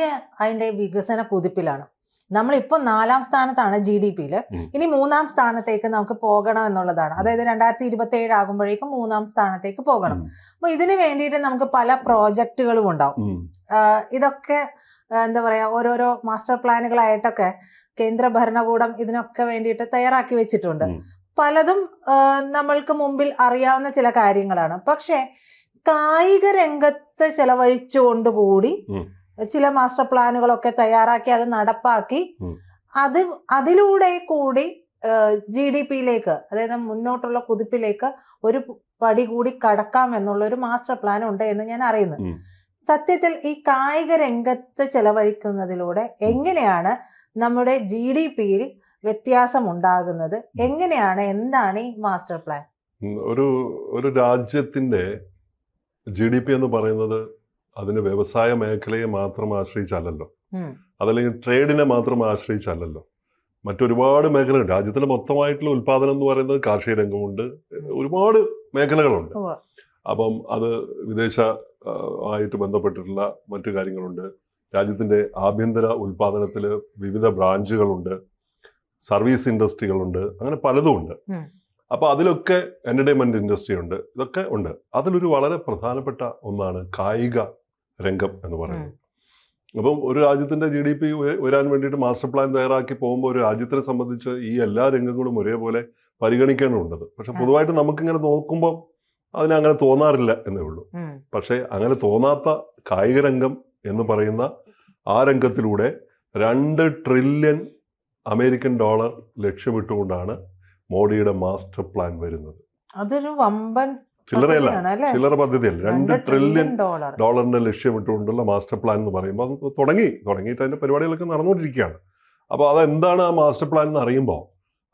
India അതിന്റെ വികസന കുതിപ്പിലാണ്. നമ്മളിപ്പോ നാലാം സ്ഥാനത്താണ് ജി ഡി പിയിൽ ഇനി മൂന്നാം സ്ഥാനത്തേക്ക് നമുക്ക് പോകണം എന്നുള്ളതാണ്. അതായത് രണ്ടായിരത്തി ഇരുപത്തി ഏഴ് ആകുമ്പോഴേക്കും മൂന്നാം സ്ഥാനത്തേക്ക് പോകണം. അപ്പൊ ഇതിനു വേണ്ടിയിട്ട് നമുക്ക് പല പ്രോജക്റ്റുകളും ഉണ്ടാവും. ഇതൊക്കെ എന്താ പറയാ ഓരോരോ മാസ്റ്റർ പ്ലാനുകളായിട്ടൊക്കെ കേന്ദ്ര ഭരണകൂടം ഇതിനൊക്കെ വേണ്ടിയിട്ട് തയ്യാറാക്കി വെച്ചിട്ടുണ്ട്. പലതും നമ്മൾക്ക് മുമ്പിൽ അറിയാവുന്ന ചില കാര്യങ്ങളാണ്. പക്ഷേ കായിക രംഗത്ത് ചെലവഴിച്ചുകൊണ്ടുകൂടി. ചില മാസ്റ്റർ പ്ലാനുകളൊക്കെ തയ്യാറാക്കി അത് നടപ്പാക്കി. അത് അതിലൂടെ കൂടി ജി ഡി പിയിലേക്ക് അതായത് മുന്നോട്ടുള്ള കുതിപ്പിലേക്ക് ഒരു പടി കൂടി കടക്കാം എന്നുള്ള ഒരു മാസ്റ്റർ പ്ലാൻ ഉണ്ട് എന്ന് ഞാൻ അറിയുന്നു. സത്യത്തിൽ ഈ കായിക രംഗത്ത് ചെലവഴിക്കുന്നതിലൂടെ എങ്ങനെയാണ് നമ്മുടെ ജി ഡി പിയിൽ വ്യത്യാസം ഉണ്ടാകുന്നത് എങ്ങനെയാണ്? എന്താണ് ഈ മാസ്റ്റർ പ്ലാൻ ഒരു ഒരു രാജ്യത്തിന്റെ ജി ഡി പി എന്ന് പറയുന്നത് അതിന് വ്യവസായ മേഖലയെ മാത്രം ആശ്രയിച്ചല്ലല്ലോ. അതല്ലെങ്കിൽ ട്രേഡിനെ മാത്രം ആശ്രയിച്ചല്ലല്ലോ. മറ്റൊരുപാട് മേഖലകൾ രാജ്യത്തിന്റെ മൊത്തമായിട്ടുള്ള ഉത്പാദനം എന്ന് പറയുന്നത് കാർഷിക രംഗമുണ്ട്. ഒരുപാട് മേഖലകളുണ്ട്. അപ്പം അത് വിദേശ ആയിട്ട് ബന്ധപ്പെട്ടിട്ടുള്ള മറ്റു കാര്യങ്ങളുണ്ട്. രാജ്യത്തിന്റെ ആഭ്യന്തര ഉൽപാദനത്തിൽ വിവിധ ബ്രാഞ്ചുകളുണ്ട്. സർവീസ് ഇൻഡസ്ട്രികളുണ്ട്. അങ്ങനെ പലതും ഉണ്ട്. അപ്പൊ അതിലൊക്കെ എന്റർടൈൻമെന്റ് ഇൻഡസ്ട്രി ഉണ്ട് ഇതൊക്കെ ഉണ്ട്. അതിലൊരു വളരെ പ്രധാനപ്പെട്ട ഒന്നാണ് കായിക രംഗം എന്ന് പറയുന്നത്. അപ്പം ഒരു രാജ്യത്തിന്റെ ജി ഡി പി വരാൻ വേണ്ടിയിട്ട് മാസ്റ്റർ പ്ലാൻ തയ്യാറാക്കി പോകുമ്പോൾ ഒരു രാജ്യത്തിനെ സംബന്ധിച്ച് ഈ എല്ലാ രംഗങ്ങളും ഒരേപോലെ പരിഗണിക്കേണ്ടതുണ്ട്. പക്ഷെ പൊതുവായിട്ട് നമുക്കിങ്ങനെ നോക്കുമ്പോൾ അതിന് അങ്ങനെ തോന്നാറില്ല എന്നേ ഉള്ളൂ. പക്ഷെ പക്ഷേ അങ്ങനെ തോന്നാത്ത കായിക രംഗം എന്ന് പറയുന്ന ആ രംഗത്തിലൂടെ രണ്ട് ട്രില്യൺ അമേരിക്കൻ ഡോളർ ലക്ഷ്യമിട്ടുകൊണ്ടാണ് മോഡിയുടെ മാസ്റ്റർ പ്ലാൻ വരുന്നത്. അതൊരു വമ്പൻ ചില്ലറയല്ല. ചില്ലറ പദ്ധതിയല്ല. രണ്ട് ട്രില്യൺ ഡോളർ ഡോളറിനെ ലക്ഷ്യമിട്ടുകൊണ്ടുള്ള മാസ്റ്റർ പ്ലാൻ എന്ന് പറയുമ്പോൾ അത് തുടങ്ങി. തുടങ്ങിയിട്ട് അതിന്റെ പരിപാടികളൊക്കെ നടന്നുകൊണ്ടിരിക്കുകയാണ്. അപ്പോൾ അതെന്താണ് ആ മാസ്റ്റർ പ്ലാൻ എന്ന് അറിയുമ്പോൾ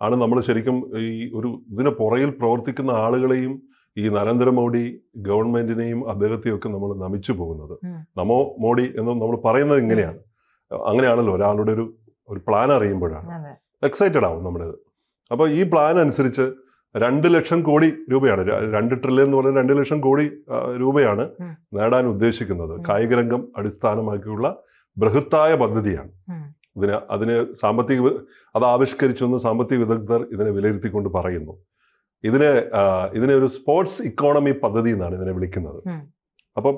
ആണ് നമ്മൾ ശരിക്കും ഈ ഒരു ഇതിന് പുറയിൽ പ്രവർത്തിക്കുന്ന ആളുകളെയും ഈ നരേന്ദ്രമോദി ഗവൺമെന്റിനെയും അദ്ദേഹത്തെയും ഒക്കെ നമ്മൾ നമിച്ചു പോകുന്നത്. നമോ മോഡി എന്ന് നമ്മൾ പറയുന്നത് ഇങ്ങനെയാണ്. അങ്ങനെയാണല്ലോ ഒരാളുടെ ഒരു ഒരു പ്ലാൻ അറിയുമ്പോഴാണ്. എക്സൈറ്റഡ് ആവും നമ്മുടേത് അപ്പോൾ ഈ പ്ലാൻ അനുസരിച്ച് രണ്ട് ലക്ഷം കോടി രൂപയാണ്. രണ്ട് ട്രില്യൺ എന്ന് പറഞ്ഞാൽ രണ്ട് ലക്ഷം കോടി രൂപയാണ് നേടാൻ ഉദ്ദേശിക്കുന്നത്. കായികരംഗം കായിക രംഗം അടിസ്ഥാനമാക്കിയുള്ള ബൃഹത്തായ പദ്ധതിയാണ്. ഇതിന് അതിന് സാമ്പത്തിക അത് ആവിഷ്കരിച്ചെന്ന് സാമ്പത്തിക വിദഗ്ധർ ഇതിനെ വിലയിരുത്തിക്കൊണ്ട് പറയുന്നു. ഇതിനെ ഇതിനെ ഒരു സ്പോർട്സ് ഇക്കോണമി പദ്ധതി എന്നാണ് ഇതിനെ വിളിക്കുന്നത്. അപ്പം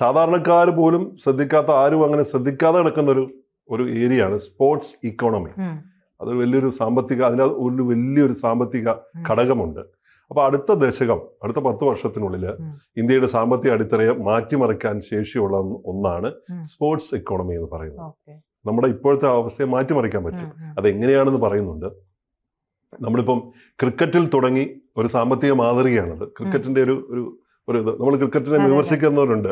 സാധാരണക്കാർ പോലും ശ്രദ്ധിക്കാത്ത ആരും അങ്ങനെ ശ്രദ്ധിക്കാതെ കിടക്കുന്ന ഒരു ഒരു ഏരിയയാണ് സ്പോർട്സ് ഇക്കോണമി. അത് വലിയൊരു സാമ്പത്തിക അതിന് ഒരു വലിയൊരു സാമ്പത്തിക. ഘടകമുണ്ട്. അപ്പൊ അടുത്ത ദശകം അടുത്ത പത്ത് വർഷത്തിനുള്ളിൽ ഇന്ത്യയുടെ സാമ്പത്തിക അടിത്തറയെ മാറ്റിമറിക്കാൻ ശേഷിയുള്ള ഒന്നാണ് സ്പോർട്സ് ഇക്കോണമി എന്ന് പറയുന്നത്. നമ്മുടെ ഇപ്പോഴത്തെ അവസ്ഥയെ മാറ്റിമറിക്കാൻ പറ്റും. അതെങ്ങനെയാണെന്ന് പറയുന്നുണ്ട്. നമ്മളിപ്പം ക്രിക്കറ്റിൽ തുടങ്ങി ഒരു സാമ്പത്തിക മാതൃകയാണത്. ക്രിക്കറ്റിന്റെ ഒരു ഒരു ഒരു ഇത്. നമ്മൾ ക്രിക്കറ്റിനെ. വിമർശിക്കുന്നവരുണ്ട്.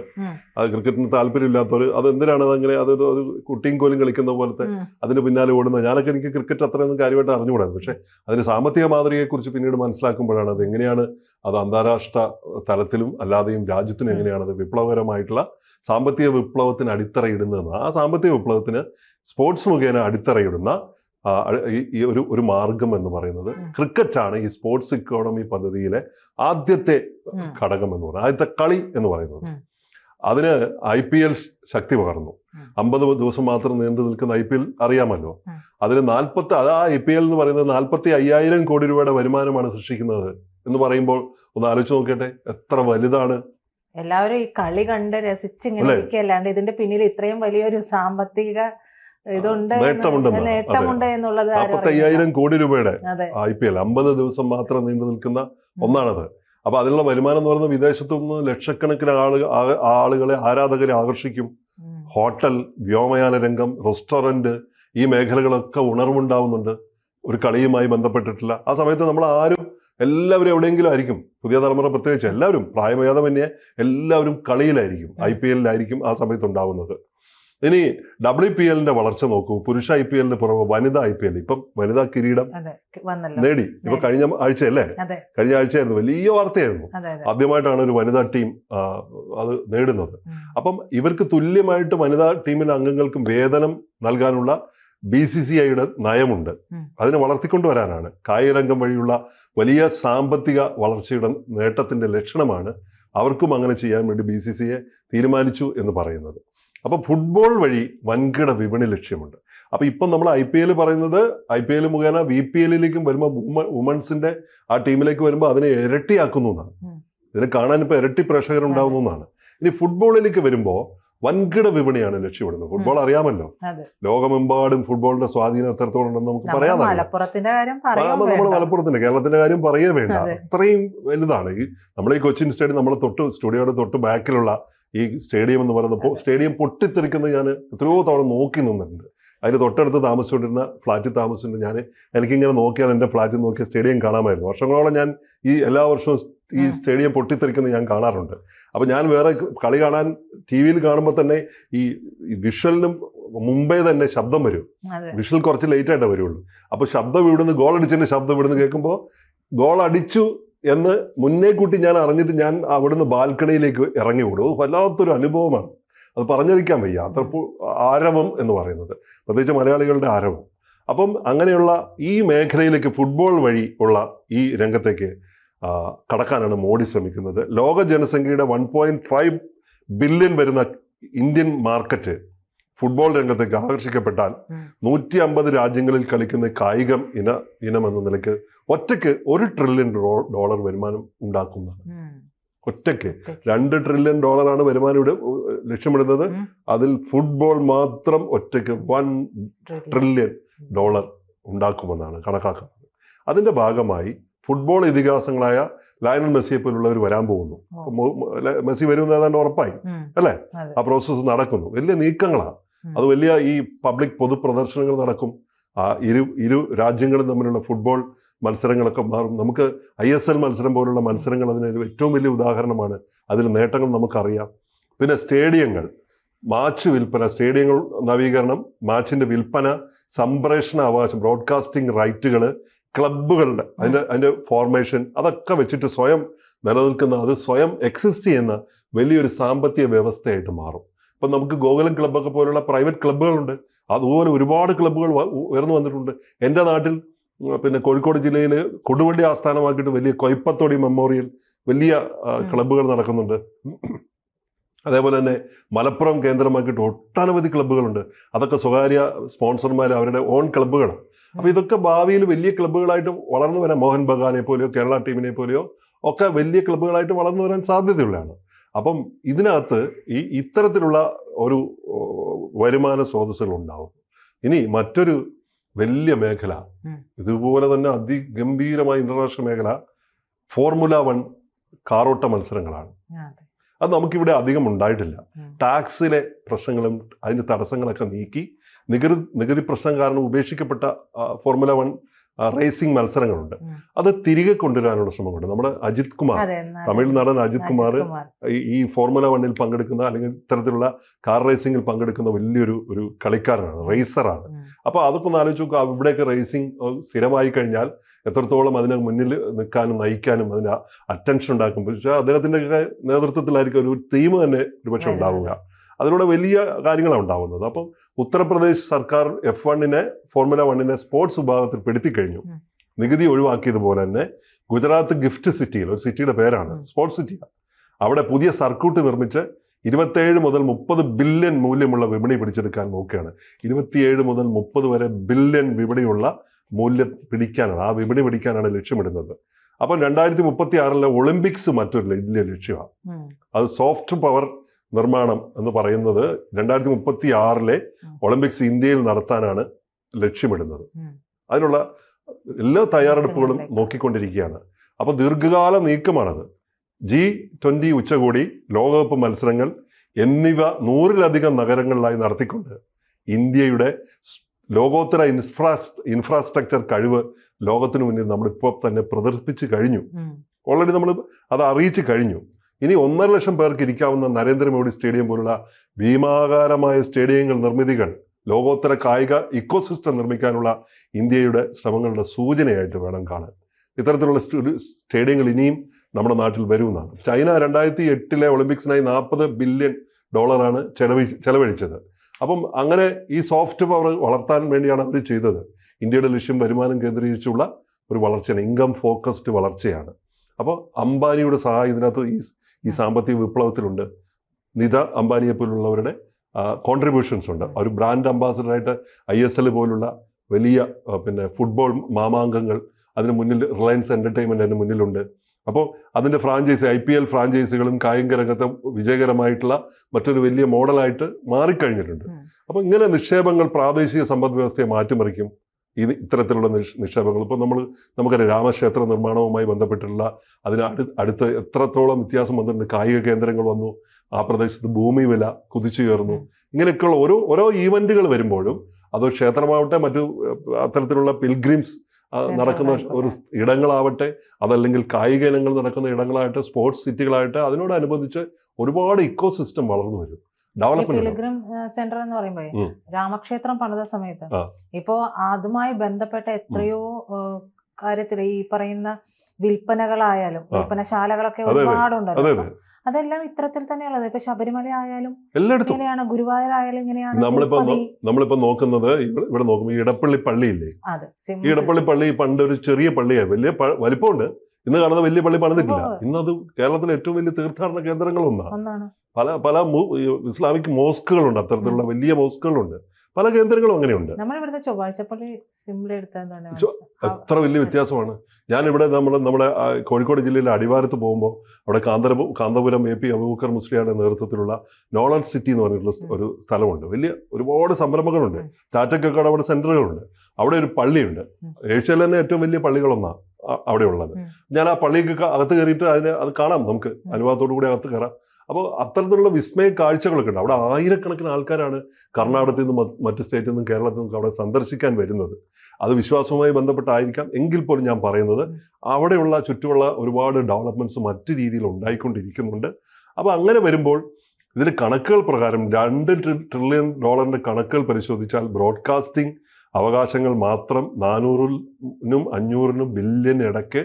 അത് ക്രിക്കറ്റിന് താല്പര്യമില്ലാത്തവർ അത് എന്തിനാണ് അതങ്ങനെ അതൊരു ഒരു കുട്ടിയും കോലും കളിക്കുന്ന പോലത്തെ. അതിന് പിന്നാലെ ഓടുന്ന ഞാനൊക്കെ എനിക്ക് ക്രിക്കറ്റ് അത്രയൊന്നും കാര്യമായിട്ട് അറിഞ്ഞുകൂടായിരുന്നു. പക്ഷേ അതിന് സാമ്പത്തിക മാതൃകയെക്കുറിച്ച് പിന്നീട് മനസ്സിലാക്കുമ്പോഴാണ് അത് എങ്ങനെയാണ് അത് അന്താരാഷ്ട്ര തലത്തിലും അല്ലാതെയും രാജ്യത്തിനും എങ്ങനെയാണ് അത് വിപ്ലവകരമായിട്ടുള്ള സാമ്പത്തിക വിപ്ലവത്തിന് അടിത്തറയിടുന്നതെന്ന് ആ സാമ്പത്തിക വിപ്ലവത്തിന് സ്പോർട്സ് മുഖേന അടിത്തറയിടുന്ന ഈ- ഒരു ഒരു മാർഗം എന്ന് പറയുന്നത്. ക്രിക്കറ്റാണ് ഈ സ്പോർട്സ് ഇക്കോണമി പദ്ധതിയിലെ ആദ്യത്തെ. ഘടകം എന്ന് പറയുന്നത് ആദ്യത്തെ കളി എന്ന് പറയുന്നത്. അതിന് ഐ പി എൽ ശക്തി പകർന്നു. അമ്പത് ദിവസം മാത്രം നീണ്ടു നിൽക്കുന്ന ഐ പി എൽ അറിയാമല്ലോ. അതിന് നാൽപ്പത്തി അത് ആ ഐ പി എൽ എന്ന് പറയുന്നത് നാൽപ്പത്തി അയ്യായിരം കോടി രൂപയുടെ വരുമാനമാണ് സൃഷ്ടിക്കുന്നത് എന്ന് പറയുമ്പോൾ ഒന്ന് ആലോചിച്ച് നോക്കട്ടെ എത്ര വലുതാണ്? എല്ലാവരും ഈ കളി കണ്ട് രസിച്ച് ഇങ്ങനെ ഇതിന്റെ പിന്നിൽ ഇത്രയും വലിയൊരു സാമ്പത്തിക ഇതുണ്ട്. നേട്ടമുണ്ട് എന്നുള്ളത് അയ്യായിരം കോടി രൂപയുടെ ഐ പി എൽ അമ്പത് ദിവസം മാത്രം നീണ്ടു നിൽക്കുന്ന ഒന്നാണത്. അപ്പൊ അതിനുള്ള വരുമാനം എന്ന് പറയുന്നത് വിദേശത്തു നിന്ന് ലക്ഷക്കണക്കിന് ആളുകൾ ആളുകളെ ആരാധകരെ ആകർഷിക്കും. ഹോട്ടൽ വ്യോമയാന രംഗം റെസ്റ്റോറന്റ് ഈ മേഖലകളൊക്കെ ഉണർവുണ്ടാവുന്നുണ്ട്. ഒരു കളിയുമായി ബന്ധപ്പെട്ടിട്ടില്ല. ആ സമയത്ത് നമ്മൾ ആരും എല്ലാവരും എവിടെയെങ്കിലും ആയിരിക്കും. പുതിയ തലമുറ പ്രത്യേകിച്ച് എല്ലാവരും പ്രായഭേദമന്യേ എല്ലാവരും കളിയിലായിരിക്കും. ഐ പി എല്ലിലായിരിക്കും ആ സമയത്ത് ഉണ്ടാവുന്നത്. ഇനി ഡബ്ല്യു പി എല്ലിന്റെ വളർച്ച നോക്കൂ. പുരുഷ ഐ പി എല്ലിന് പുറമെ വനിതാ ഐ പി എൽ ഇപ്പം വനിതാ കിരീടം നേടി. ഇപ്പൊ. കഴിഞ്ഞ ആഴ്ച അല്ലേ കഴിഞ്ഞ ആഴ്ചയായിരുന്നു. വലിയ വാർത്തയായിരുന്നു. ആദ്യമായിട്ടാണ് ഒരു വനിതാ ടീം അത് നേടുന്നത്. അപ്പം ഇവർക്ക് തുല്യമായിട്ട് വനിതാ ടീമിലെ അംഗങ്ങൾക്കും വേതനം നൽകാനുള്ള ബി സി സി ഐയുടെ നയമുണ്ട്. അതിനെ വളർത്തിക്കൊണ്ടുവരാനാണ് കായികരംഗം വഴിയുള്ള വലിയ സാമ്പത്തിക വളർച്ചയുടെ നേട്ടത്തിന്റെ ലക്ഷണമാണ് അവർക്കും അങ്ങനെ ചെയ്യാൻ വേണ്ടി ബി സി സിയെ തീരുമാനിച്ചു എന്ന് പറയുന്നത്. അപ്പൊ ഫുട്ബോൾ വഴി വൻകിട വിപണി ലക്ഷ്യമുണ്ട്. അപ്പോൾ ഇപ്പം നമ്മൾ ഐ പി എൽ പറയുന്നത് ഐ പി എൽ മുഖേന വി പി എല്ലിലേക്കും വരുമ്പോൾ വുമൺസിന്റെ ആ ടീമിലേക്ക് വരുമ്പോൾ അതിനെ ഇരട്ടിയാക്കുന്നു എന്നാണ്. ഇതിനെ കാണാൻ ഇപ്പൊ ഇരട്ടി പ്രേക്ഷകർ ഉണ്ടാവുന്നു എന്നാണ്. ഇനി ഫുട്ബോളിലേക്ക് വരുമ്പോൾ വൻകിട വിപണിയാണ് ലക്ഷ്യമിടുന്നത്. ഫുട്ബോൾ അറിയാമല്ലോ. ലോകമെമ്പാടും ഫുട്ബോളിന്റെ സ്വാധീനം എത്രത്തോളം ഉണ്ടെന്ന് നമുക്ക് നമ്മൾ പറയാൻ നമ്മൾ. മലപ്പുറത്തിന്റെ കേരളത്തിന്റെ കാര്യം പറയേ വേണ്ട. അതെ. അത്രയും വലുതാണ്. ഈ നമ്മൾ ഈ കൊച്ചിൻ സ്റ്റേഡിയം നമ്മളെ തൊട്ട് സ്റ്റുഡിയോയുടെ തൊട്ട് ബാക്കിലുള്ള ഈ സ്റ്റേഡിയം എന്ന് പറയുന്ന സ്റ്റേഡിയം പൊട്ടിത്തെറിക്കുന്നത് ഞാൻ എത്രയോ തവണ നോക്കി നിന്നിട്ടുണ്ട്. അതിന് തൊട്ടടുത്ത് താമസിച്ചുകൊണ്ടിരുന്ന ഫ്ലാറ്റിൽ താമസിച്ചിട്ടുണ്ട് ഞാൻ എനിക്കിങ്ങനെ നോക്കിയാൽ എന്റെ ഫ്ലാറ്റിൽ നോക്കിയ സ്റ്റേഡിയം കാണാമായിരുന്നു. വർഷങ്ങളോളം ഞാൻ ഈ എല്ലാ വർഷവും ഈ സ്റ്റേഡിയം പൊട്ടിത്തെറിക്കുന്നത് ഞാൻ കാണാറുണ്ട്. അപ്പോൾ ഞാൻ വേറെ കളി കാണാൻ ടി വിയിൽ കാണുമ്പോൾ തന്നെ ഈ വിഷ്വലിനും മുമ്പേ തന്നെ ശബ്ദം വരും. വിഷൽ വിഷ്വൽ കുറച്ച് ലേറ്റ് ആയിട്ടേ വരുള്ളൂ. അപ്പോൾ ശബ്ദം ഇവിടുന്ന് ഗോൾ അടിച്ചതിന്റെ ശബ്ദം ഇവിടുന്ന് കേൾക്കുമ്പോൾ ഗോൾ അടിച്ചു എന്ന് മുന്നേ കൂട്ടി ഞാൻ അറിഞ്ഞിട്ട് ഞാൻ അവിടുന്ന് ബാൽക്കണിയിലേക്ക് ഇറങ്ങി വിടും വല്ലാത്തൊരു അനുഭവമാണ്. അത് പറഞ്ഞിരിക്കാൻ വയ്യ. അത്ര ആരവം എന്ന് പറയുന്നത്. പ്രത്യേകിച്ച് മലയാളികളുടെ ആരവം. അപ്പം അങ്ങനെയുള്ള ഈ മേഖലയിലേക്ക് ഫുട്ബോൾ വഴി ഉള്ള ഈ രംഗത്തേക്ക് കടക്കാനാണ് മോഡി ശ്രമിക്കുന്നത്. ലോക ജനസംഖ്യയുടെ വൺ പോയിന്റ് ഫൈവ് ബില്യൺ വരുന്ന ഇന്ത്യൻ മാർക്കറ്റ് ഫുട്ബോൾ രംഗത്തേക്ക് ആകർഷിക്കപ്പെട്ടാൽ. നൂറ്റി അമ്പത് രാജ്യങ്ങളിൽ കളിക്കുന്ന കായികം ഇന ഇനം എന്ന നിലയ്ക്ക് ഒറ്റയ്ക്ക് ഒരു ട്രില്യൺ ഡോളർ വരുമാനം ഉണ്ടാക്കുന്നതാണ്. ഒറ്റയ്ക്ക്. രണ്ട് ട്രില്യൺ ഡോളറാണ് വരുമാനം ഇവിടെ ലക്ഷ്യമിടുന്നത്. അതിൽ ഫുട്ബോൾ മാത്രം ഒറ്റയ്ക്ക് വൺ ട്രില്യൺ ഡോളർ ഉണ്ടാക്കുമെന്നാണ് കണക്കാക്കുന്നത്. അതിന്റെ ഭാഗമായി ഫുട്ബോൾ ഇതിഹാസങ്ങളായ ലയണൽ മെസ്സിയെ പോലുള്ളവർ വരാൻ പോകുന്നു. മെസ്സി വരുമെന്ന് ഏതാണ്ട് ഉറപ്പായി. അല്ലേ? ആ പ്രോസസ്സ് നടക്കുന്നു. വലിയ നീക്കങ്ങളാണ്. അത് വലിയ ഈ പബ്ലിക് പൊതുപ്രദർശനങ്ങൾ നടക്കും. ആ ഇരു ഇരു രാജ്യങ്ങളും തമ്മിലുള്ള ഫുട്ബോൾ മത്സരങ്ങളൊക്കെ മാറും. നമുക്ക് ഐ എസ് എൽ മത്സരം പോലുള്ള മത്സരങ്ങൾ അതിന് ഏറ്റവും വലിയ ഉദാഹരണമാണ്. അതിൽ നേട്ടങ്ങൾ നമുക്കറിയാം. പിന്നെ സ്റ്റേഡിയങ്ങൾ മാച്ച് വിൽപ്പന സ്റ്റേഡിയങ്ങൾ നവീകരണം മാച്ചിന്റെ വിൽപ്പന സംപ്രേഷണ അവകാശം ബ്രോഡ്കാസ്റ്റിംഗ് റൈറ്റുകൾ ക്ലബ്ബുകളുടെ അതിന്റെ അതിന്റെ ഫോർമേഷൻ അതൊക്കെ വെച്ചിട്ട് സ്വയം നിലനിൽക്കുന്ന അത് സ്വയം എക്സിസ്റ്റ് ചെയ്യുന്ന വലിയൊരു സാമ്പത്തിക വ്യവസ്ഥയായിട്ട് മാറും. ഇപ്പം നമുക്ക് ഗോകുലം ക്ലബ്ബൊക്കെ പോലുള്ള പ്രൈവറ്റ് ക്ലബ്ബുകളുണ്ട് അതുപോലെ ഒരുപാട് ക്ലബ്ബുകൾ ഉയർന്നു വന്നിട്ടുണ്ട്. എന്റെ നാട്ടിൽ പിന്നെ കോഴിക്കോട് ജില്ലയിൽ കൊടുവള്ളി ആസ്ഥാനമാക്കിയിട്ട് വലിയ കൊയ്പ്പത്തോടി മെമ്മോറിയൽ വലിയ ക്ലബ്ബുകൾ നടക്കുന്നുണ്ട്. അതേപോലെ തന്നെ മലപ്പുറം കേന്ദ്രമാക്കിയിട്ട് ഒട്ടനവധി ക്ലബ്ബുകളുണ്ട് അതൊക്കെ സ്വകാര്യ സ്പോൺസർമാർ അവരുടെ ഓൺ ക്ലബ്ബുകൾ അപ്പോൾ ഇതൊക്കെ ഭാവിയിൽ വലിയ ക്ലബ്ബുകളായിട്ട് വളർന്നു വരാൻ മോഹൻ ബഗാനെ പോലെയോ കേരള ടീമിനെ പോലെയോ ഒക്കെ വലിയ ക്ലബ്ബുകളായിട്ട് വളർന്നു വരാൻ സാധ്യതയുള്ളതാണ്. അപ്പം ഇതിനകത്ത് ഈ ഇത്തരത്തിലുള്ള ഒരു വരുമാന സ്രോതസ്സുകൾ ഉണ്ടാവും ഇനി മറ്റൊരു വലിയ മേഖല ഇതുപോലെ തന്നെ അതിഗംഭീരമായ ഇന്റർനാഷണൽ മേഖല ഫോർമുല വൺ കാറോട്ട മത്സരങ്ങളാണ്. അതെ. നമുക്കിവിടെ അധികം ഉണ്ടായിട്ടില്ല. ടാക്സിലെ പ്രശ്നങ്ങളും അതിന്റെ തടസ്സങ്ങളൊക്കെ നീക്കി നികുതി നികുതി പ്രശ്നം കാരണം ഉപേക്ഷിക്കപ്പെട്ട ഫോർമുല വൺ റേസിംഗ് മത്സരങ്ങളുണ്ട്. അത് തിരികെ കൊണ്ടുവരാനുള്ള ശ്രമമുണ്ട് നമ്മുടെ അജിത് കുമാർ തമിഴ് നടൻ അജിത് കുമാർ ഈ- ഫോർമുല വണ്ണിൽ പങ്കെടുക്കുന്ന അല്ലെങ്കിൽ ഇത്തരത്തിലുള്ള കാർ റേസിംഗിൽ പങ്കെടുക്കുന്ന വലിയൊരു ഒരു കളിക്കാരനാണ് റേസറാണ്. ഉം. അപ്പൊ അതൊക്കെ ഒന്ന് ആലോചിച്ച് നോക്കുക ഇവിടെയൊക്കെ റേസിംഗ് സ്ഥിരമായി കഴിഞ്ഞാൽ എത്രത്തോളം അതിന് മുന്നിൽ നിൽക്കാനും നയിക്കാനും അതിന് അറ്റൻഷൻ ഉണ്ടാക്കും. പക്ഷേ അദ്ദേഹത്തിന്റെ നേതൃത്വത്തിലായിരിക്കും ഒരു ടീം തന്നെ ഒരുപക്ഷെ ഉണ്ടാവുക. അതിലൂടെ വലിയ കാര്യങ്ങളാണ് ഉണ്ടാവുന്നത്. അപ്പം ഉത്തർപ്രദേശ് സർക്കാർ എഫ് വണ്ണിനെ ഫോർമുല വണ്ണിനെ സ്പോർട്സ് വിഭാഗത്തിൽ പെടുത്തി കഴിഞ്ഞു. നികുതി ഒഴിവാക്കിയതുപോലെ തന്നെ ഗുജറാത്ത് ഗിഫ്റ്റ് സിറ്റിയിൽ ഒരു സിറ്റിയുടെ പേരാണ് സ്പോർട്സ് സിറ്റിയാണ് അവിടെ പുതിയ സർക്യൂട്ട് നിർമ്മിച്ച് ഇരുപത്തേഴ് മുതൽ മുപ്പത് ബില്യൺ മൂല്യമുള്ള വിപണി പിടിച്ചെടുക്കാൻ നോക്കുകയാണ്. ഇരുപത്തിയേഴ് മുതൽ മുപ്പത് വരെ ബില്യൺ വിപണിയുള്ള മൂല്യം പിടിക്കാനാണ് ആ വിപണി പിടിക്കാനാണ് ലക്ഷ്യമിടുന്നത്. അപ്പം രണ്ടായിരത്തി മുപ്പത്തി ആറിലെ ഒളിമ്പിക്സ് മറ്റൊരു വലിയ ലക്ഷ്യമാണ്. അത് സോഫ്റ്റ് പവർ നിർമ്മാണം എന്ന് പറയുന്നത് രണ്ടായിരത്തി മുപ്പത്തി ആറിലെ ഒളിമ്പിക്സ് ഇന്ത്യയിൽ നടത്താനാണ് ലക്ഷ്യമിടുന്നത്. അതിനുള്ള എല്ലാ തയ്യാറെടുപ്പുകളും. നോക്കിക്കൊണ്ടിരിക്കുകയാണ്. അപ്പോൾ ദീർഘകാല നീക്കമാണത്. ജി ട്വന്റി ഉച്ചകോടി ലോകകപ്പ് മത്സരങ്ങൾ എന്നിവ നൂറിലധികം നഗരങ്ങളിലായി നടത്തിക്കൊണ്ട് ഇന്ത്യയുടെ ലോകോത്തര ഇൻഫ്രാസ് ഇൻഫ്രാസ്ട്രക്ചർ കഴിവ് ലോകത്തിന് മുന്നിൽ നമ്മളിപ്പോൾ തന്നെ പ്രദർശിപ്പിച്ചു കഴിഞ്ഞു. ഓൾറെഡി നമ്മൾ അത് അറിയിച്ചു കഴിഞ്ഞു. ഇനി ഒന്നര ലക്ഷം പേർക്ക് ഇരിക്കാവുന്ന നരേന്ദ്രമോദി സ്റ്റേഡിയം പോലുള്ള ഭീമാകാരമായ സ്റ്റേഡിയങ്ങൾ നിർമ്മിതികൾ ലോകോത്തര കായിക ഇക്കോസിസ്റ്റം നിർമ്മിക്കാനുള്ള ഇന്ത്യയുടെ ശ്രമങ്ങളുടെ സൂചനയായിട്ട് വേണം കാണാൻ. ഇത്തരത്തിലുള്ള സ്റ്റേഡിയങ്ങൾ ഇനിയും നമ്മുടെ നാട്ടിൽ വരുമെന്നാണ്. ചൈന രണ്ടായിരത്തി എട്ടിലെ ഒളിമ്പിക്സിനായി നാൽപ്പത് ബില്യൺ ഡോളറാണ് ചെലവഴി ചെലവഴിച്ചത്. അപ്പം അങ്ങനെ ഈ സോഫ്റ്റ് പവർ വളർത്താൻ വേണ്ടിയാണ് അവർ ചെയ്തത്. ഇന്ത്യയുടെ ലക്ഷ്യം വരുമാനം കേന്ദ്രീകരിച്ചുള്ള ഒരു വളർച്ചയാണ് ഇൻകം ഫോക്കസ്ഡ് വളർച്ചയാണ്. അപ്പോൾ അംബാനിയുടെ സഹായം ഇതിനകത്ത് ഈ ഈ സാമ്പത്തിക വിപ്ലവത്തിലുണ്ട്. നിത അംബാനിയെ പോലുള്ളവരുടെ കോൺട്രിബ്യൂഷൻസ് ഉണ്ട്. ഒരു ബ്രാൻഡ് അംബാസഡറായിട്ട് ഐ എസ് എൽ പോലുള്ള വലിയ പിന്നെ ഫുട്ബോൾ മാമാങ്കങ്ങൾ അതിന് മുന്നിൽ റിലയൻസ് എന്റർടൈൻമെന്റ് അതിന് മുന്നിലുണ്ട്. അപ്പോൾ അതിന്റെ ഫ്രാഞ്ചൈസി ഐ പി എൽ ഫ്രാഞ്ചൈസികളും കായിക രംഗത്തെ വിജയകരമായിട്ടുള്ള മറ്റൊരു വലിയ മോഡലായിട്ട് മാറിക്കഴിഞ്ഞിട്ടുണ്ട്. അപ്പോൾ ഇങ്ങനെ നിക്ഷേപങ്ങൾ പ്രാദേശിക സമ്പദ് വ്യവസ്ഥയെ മാറ്റിമറിക്കും. ഇത് ഇത്തരത്തിലുള്ള നിക്ഷ- നിക്ഷേപങ്ങൾ. ഇപ്പോൾ നമ്മൾ നമുക്കറിയാം രാമക്ഷേത്ര നിർമ്മാണവുമായി ബന്ധപ്പെട്ടുള്ള അതിന് അടു അടുത്ത് എത്രത്തോളം വ്യത്യാസം വന്നിട്ടുണ്ട്. കായിക കേന്ദ്രങ്ങൾ വന്നു. ആ പ്രദേശത്ത് ഭൂമി വില കുതിച്ചുയർന്നു. ഇങ്ങനെയൊക്കെയുള്ള ഓരോ ഓരോ ഈവന്റുകൾ വരുമ്പോഴും അത് ക്ഷേത്രമാവട്ടെ മറ്റു അത്തരത്തിലുള്ള പിൽഗ്രിംസ് നടക്കുന്ന ഒരു ഇടങ്ങളാവട്ടെ അതല്ലെങ്കിൽ കായിക ഇനങ്ങൾ നടക്കുന്ന ഇടങ്ങളായിട്ട് സ്പോർട്സ് സിറ്റികളായിട്ട് അതിനോടനുബന്ധിച്ച് ഒരുപാട് ഇക്കോ സിസ്റ്റം വളർന്നു വരും. ഡെവലപ്മെന്റ് സെന്റർ എന്ന് പറയുമ്പോൾ രാമക്ഷേത്രം പണിത സമയത്ത് ഇപ്പോ അതുമായി ബന്ധപ്പെട്ട എത്രയോ കാര്യത്തിൽ ഈ പറയുന്ന വിൽപ്പനകളായാലും. വിൽപ്പനശാലകളൊക്കെ. ഒരുപാടുണ്ടല്ലോ. അതെ അതെല്ലാം ഇത്തരത്തിൽ തന്നെയുള്ളത് ഇപ്പൊ ശബരിമല ആയാലും എല്ലായിടത്തും. ഇങ്ങനെയാണ് ഗുരുവായൂർ ആയാലും ഇങ്ങനെയാണ് നമ്മളിപ്പോ. നമ്മളിപ്പോ നോക്കുന്നത് ഇവിടെ നോക്കുമ്പോ നോക്കുമ്പോൾ ഇടപ്പള്ളി പള്ളിയില്ലേ? അതെ ഈ. ഇടപ്പള്ളി പള്ളി പണ്ട് ഒരു ചെറിയ പള്ളിയായി വലിയ വലിപ്പമുണ്ട്. ഇന്ന് കാണുന്ന വലിയ പള്ളി പണിതിട്ടില്ല. ഇന്നത് കേരളത്തിലെ ഏറ്റവും വലിയ തീർത്ഥാടന കേന്ദ്രങ്ങളൊന്നാണ്. പല പല ഇസ്ലാമിക് മോസ്കുകളുണ്ട് അത്തരത്തിലുള്ള വലിയ മോസ്കുകളുണ്ട്. പല കേന്ദ്രങ്ങളും അങ്ങനെയുണ്ട്. നമ്മളിവിടുത്തെ പള്ളി സിമ്പിൾ എത്ര വലിയ വ്യത്യാസമാണ്. ഞാനിവിടെ നമ്മൾ നമ്മുടെ കോഴിക്കോട് ജില്ലയിലെ അടിവാരത്ത് പോകുമ്പോൾ അവിടെ കാന്തര കാന്തപുരം എ പി അബൂബക്കർ മുസ്ലിയുടെ നേതൃത്വത്തിലുള്ള നോളൻ സിറ്റി എന്ന് പറഞ്ഞിട്ടുള്ള ഒരു സ്ഥലമുണ്ട്. വലിയ ഒരുപാട് സംരംഭങ്ങളുണ്ട്. ടാറ്റക്കൊക്കെ ടാറ്റയ്ക്കൊക്കെ അവിടെ സെന്ററുകളുണ്ട്. അവിടെ ഒരു പള്ളിയുണ്ട്. ഏഷ്യയിലെ തന്നെ ഏറ്റവും വലിയ പള്ളികളൊന്നാണ്. അവിടെ ഉള്ളത് ഞാൻ ആ പള്ളിക്ക് അകത്ത് കയറിയിട്ട് അതിന് അത് കാണാം നമുക്ക്. അനുവാദത്തോടു കൂടി അകത്ത് കയറാം. അപ്പോൾ അത്തരത്തിലുള്ള വിസ്മയ കാഴ്ചകളൊക്കെ ഉണ്ട്. അവിടെ ആയിരക്കണക്കിന് ആൾക്കാരാണ് കർണാടകത്തിൽ നിന്നും മറ്റു സ്റ്റേറ്റിൽ നിന്നും കേരളത്തിൽ നിന്നും അവിടെ സന്ദർശിക്കാൻ വരുന്നത്. അത് വിശ്വാസവുമായി ബന്ധപ്പെട്ടായിരിക്കാം. എങ്കിൽ പോലും ഞാൻ പറയുന്നത് അവിടെയുള്ള ചുറ്റുമുള്ള ഒരുപാട് ഡെവലപ്മെന്റ്സ് മറ്റു രീതിയിൽ ഉണ്ടായിക്കൊണ്ടിരിക്കുന്നുണ്ട്. അപ്പോൾ അങ്ങനെ വരുമ്പോൾ ഇതിന്റെ കണക്കുകൾ പ്രകാരം രണ്ട് ട്രില്യൺ ഡോളറിന്റെ കണക്കുകൾ പരിശോധിച്ചാൽ ബ്രോഡ്കാസ്റ്റിംഗ് അവകാശങ്ങൾ മാത്രം നാനൂറിനും അഞ്ഞൂറിനും ബില്യൺ ഇടയ്ക്ക്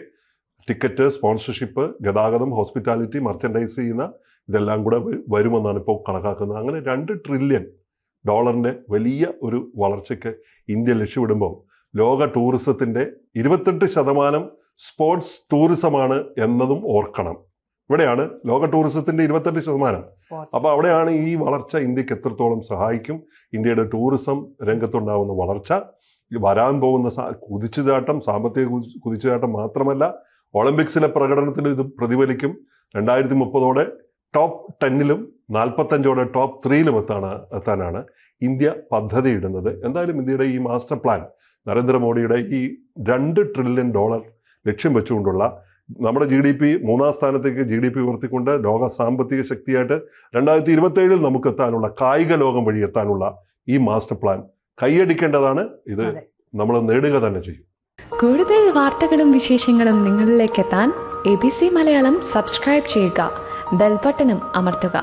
ടിക്കറ്റ് സ്പോൺസർഷിപ്പ് ഗതാഗതം ഹോസ്പിറ്റാലിറ്റി മർച്ചൻഡൈസ് ചെയ്യുന്ന ഇതെല്ലാം കൂടെ വരുമെന്നാണ് ഇപ്പോൾ കണക്കാക്കുന്നത്. അങ്ങനെ രണ്ട് ട്രില്യൺ ഡോളറിന്റെ വലിയ ഒരു വളർച്ചയ്ക്ക് ഇന്ത്യ ലക്ഷ്യമിടുമ്പോൾ ലോക ടൂറിസത്തിന്റെ ഇരുപത്തെട്ട് ശതമാനം സ്പോർട്സ് ടൂറിസമാണ് എന്നതും ഓർക്കണം. ഇവിടെയാണ് ലോക ടൂറിസത്തിന്റെ ഇരുപത്തെട്ട് ശതമാനം. അപ്പൊ അവിടെയാണ് ഈ വളർച്ച ഇന്ത്യയ്ക്ക് എത്രത്തോളം സഹായിക്കും? ഇന്ത്യയുടെ ടൂറിസം രംഗത്തുണ്ടാവുന്ന വളർച്ച വരാൻ പോകുന്ന കുതിച്ചുചാട്ടം സാമ്പത്തിക കുതി- കുതിച്ചുചാട്ടം മാത്രമല്ല ഒളിമ്പിക്സിലെ പ്രകടനത്തിലും ഇത് പ്രതിഫലിക്കും. രണ്ടായിരത്തി മുപ്പതോടെ ടോപ്പ് ടെന്നിലും നാൽപ്പത്തഞ്ചോടെ ടോപ്പ് ത്രീയിലും എത്താണ് എത്താനാണ് ഇന്ത്യ പദ്ധതി ഇടുന്നത് എന്തായാലും ഇന്ത്യയുടെ ഈ മാസ്റ്റർ പ്ലാൻ നരേന്ദ്രമോദിയുടെ ഈ രണ്ട് ട്രില്യൺ ഡോളർ ലക്ഷ്യം വെച്ചുകൊണ്ടുള്ള നമ്മുടെ ജി ഡി പി മൂന്നാം സ്ഥാനത്തേക്ക് ജി ഡി പി ഉയർത്തിക്കൊണ്ട് ലോക സാമ്പത്തിക ശക്തിയായിട്ട് രണ്ടായിരത്തി ഇരുപത്തി ഏഴിൽ നമുക്ക് എത്താനുള്ള കായിക ലോകം വഴി എത്താനുള്ള ഈ മാസ്റ്റർ പ്ലാൻ കൈയടിക്കേണ്ടതാണ്. ഇത് നമ്മൾ നേടുക തന്നെ ചെയ്യും. കൂടുതൽ വാർത്തകളും വിശേഷങ്ങളും നിങ്ങളിലേക്ക് എത്താൻ A B C Malayalam subscribe ചെയ്യുക. ബെൽബട്ടനും അമർത്തുക.